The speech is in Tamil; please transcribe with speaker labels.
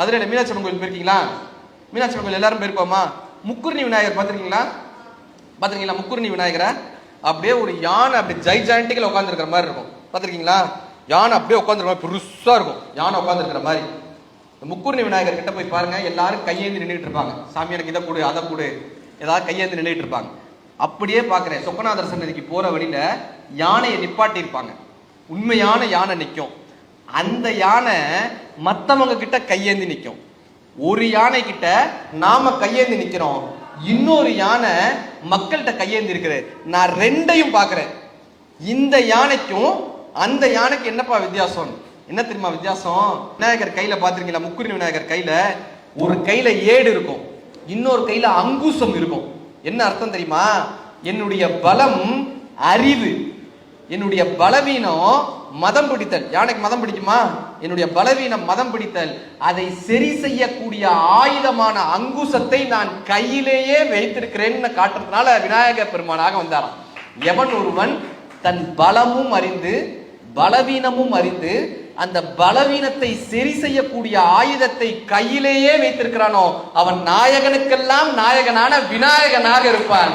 Speaker 1: மதுரையில் மீனாட்சி அம்மன் கோயில் போயிருக்கீங்களா? மீனாட்சி அம்மன் கோயில் எல்லாரும் போயிருப்போமா? முக்குருணி விநாயகர் பார்த்துருக்கீங்களா? பார்த்துருக்கீங்களா முக்குருணி விநாயகரை? அப்படியே ஒரு யானை அப்படி ஜைஜாண்டிக்கில் உட்காந்துருக்கிற மாதிரி இருக்கும். பார்த்துருக்கீங்களா? யானை அப்படியே உட்காந்துருக்க மாதிரி பெருசாக இருக்கும். யானை உட்காந்துருக்கிற மாதிரி. இந்த முக்குர்ணி விநாயகர் கிட்ட போய் பாருங்க எல்லாரும் கையேந்தி நின்றுட்டு இருப்பாங்க. சாமி எனக்கு இதை கொடு அதை கொடு. ஏதாவது கையேந்தி நின்றுட்டு இருப்பாங்க. அப்படியே பார்க்குறேன். சொக்கநாதர் சன்னதிக்கு போகிற வழியில் யானையை நிப்பாட்டி இருப்பாங்க உண்மையான யானை நிற்கும் அந்த யானை மத்தவங்க கிட்ட கையேந்தி நிற்கும் ஒரு யானை கிட்ட நாம கையேந்தி நிற்கிறோம் இன்னொரு யானை மக்கள்கிட்ட கையேந்தி இருக்குது நான் ரெண்டையும் பார்க்குறேன். இந்த யானைக்கும் அந்த யானைக்கு என்னப்பா வித்தியாசம்? என்ன தெரியுமா வித்தியாசம்? விநாயகர் கையில பாத்திருக்கீங்களா முக்குரி விநாயகர் கையில ஒரு கையில ஏடு இருக்கும். இன்னொரு கையில அங்குசம் இருக்கும். என்ன அர்த்தம் தெரியுமா? என்னுடைய பலம் அறிவு என்னுடைய பலவீனம் மதம் பிடித்தல். யானைக்கு மதம் பிடிக்குமா? என்னுடைய பலவீனம் மதம் பிடித்தல். அதை சரி செய்யக்கூடிய ஆயுதமான அங்குசத்தை நான் கையிலேயே வைத்திருக்கிறேன்னு காட்டுறதுனால விநாயகர் பெருமானாக வந்தாராம். எவன் ஒருவன் தன் பலமும் அறிந்து பலவீனமும் அறிந்து அந்த பலவீனத்தை சரி செய்யக்கூடிய ஆயுதத்தை கையிலேயே வைத்திருக்கிறானோ அவன் நாயகனுக்கெல்லாம் நாயகனான விநாயகனாக இருப்பான்.